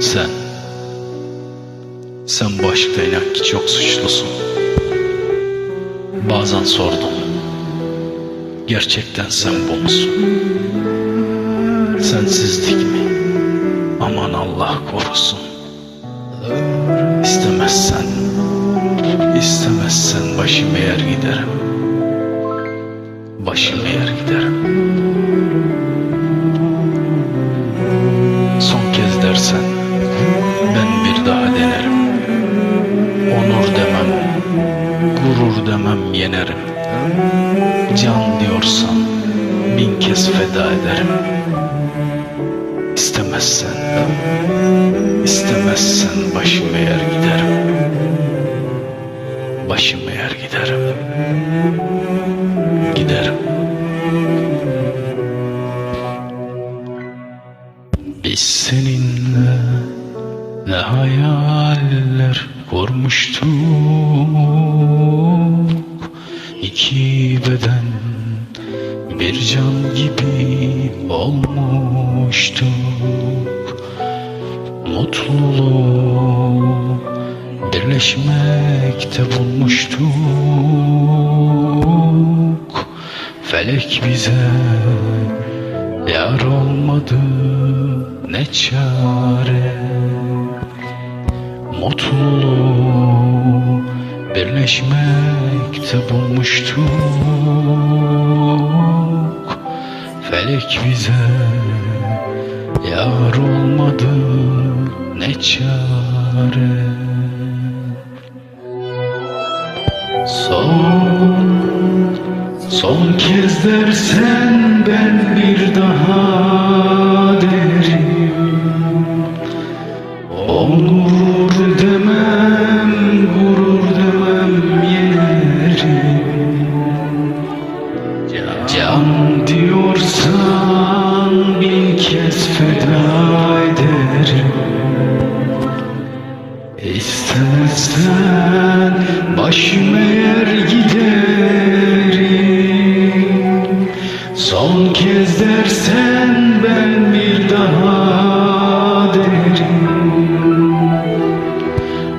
Sen, sen bu aşkta inan ki çok suçlusun. Bazen sordum, gerçekten sen bu musun? Sensizlik mi? Aman Allah korusun. İstemezsen, istemezsen başım eğer giderim. Başım eğer giderim. Son kez dersen demem yenerim. Can diyorsan bin kez feda ederim. İstemezsen, istemezsen başım eğer giderim. Başım eğer giderim. Giderim. Biz seninle ne hayaller kurmuştuk İki beden bir can gibi olmuştuk. Mutluluğu birleşmekte bulmuştuk. Felek bize Yar olmadı ne çare Mutluluğu birleşmekte bulmuştuk. Felek bize yar olmadı ne çare? Son Son kez dersen ben bir daha kez dersen ben bir daha derim.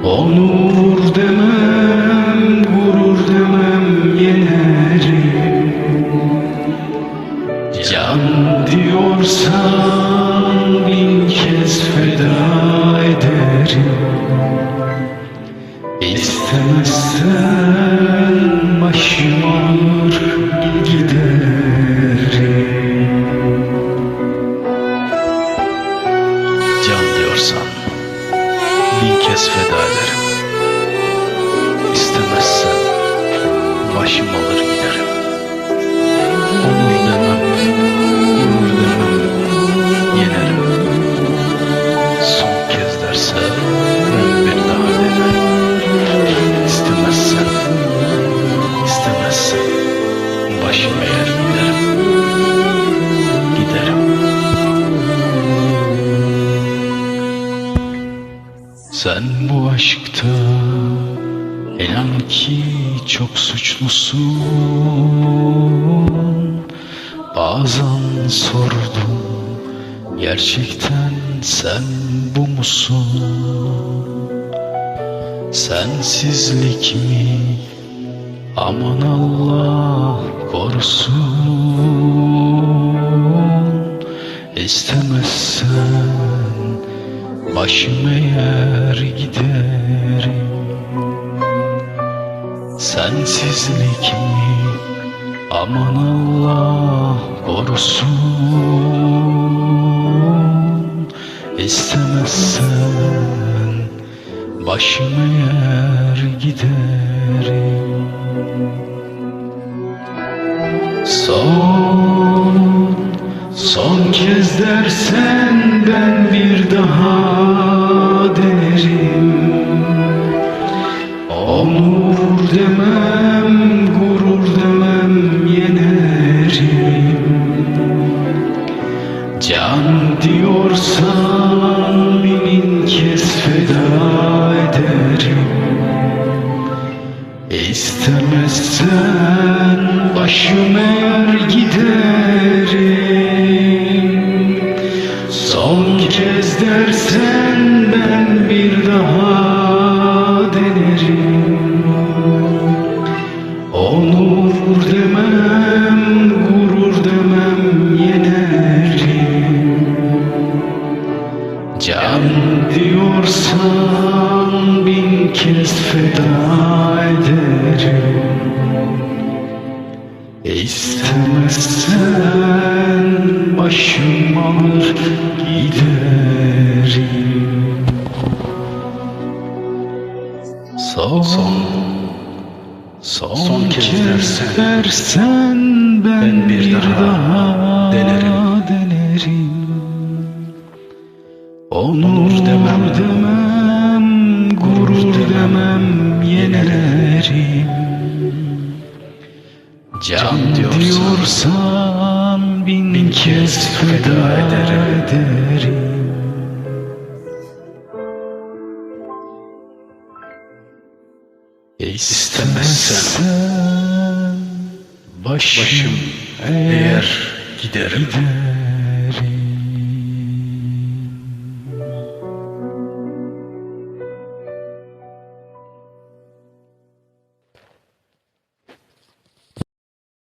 Onur demem, gurur demem yenerim. Can diyorsan bin kez feda ederim. İstemezsen başım Diyorsan bin kez feda ederim. İstemezsen başım alır giderim Sen bu aşkta inan ki çok suçlusun Bazen sordum gerçekten sen bu musun? Sensizlik mi? Aman Allah korusun İstemezsen başım eğer giderim Sensizlik mi? Aman Allah korusun. İstemezsen başım eğer giderim Son, son kez bir daha denerim Onur demem, gurur demem yenerim. Can diyorsan bin kez feda ederim. İstemezsen başım eğer giderim. Son kez dersen İstemezsen başım alır giderim Son, son, son kez kez dersen, dersen ben, ben bir daha daha, denerim. Can diyorsan bin, bin kez feda ederim. ederim. İstemezsen başım, Başım eğer giderim giderim.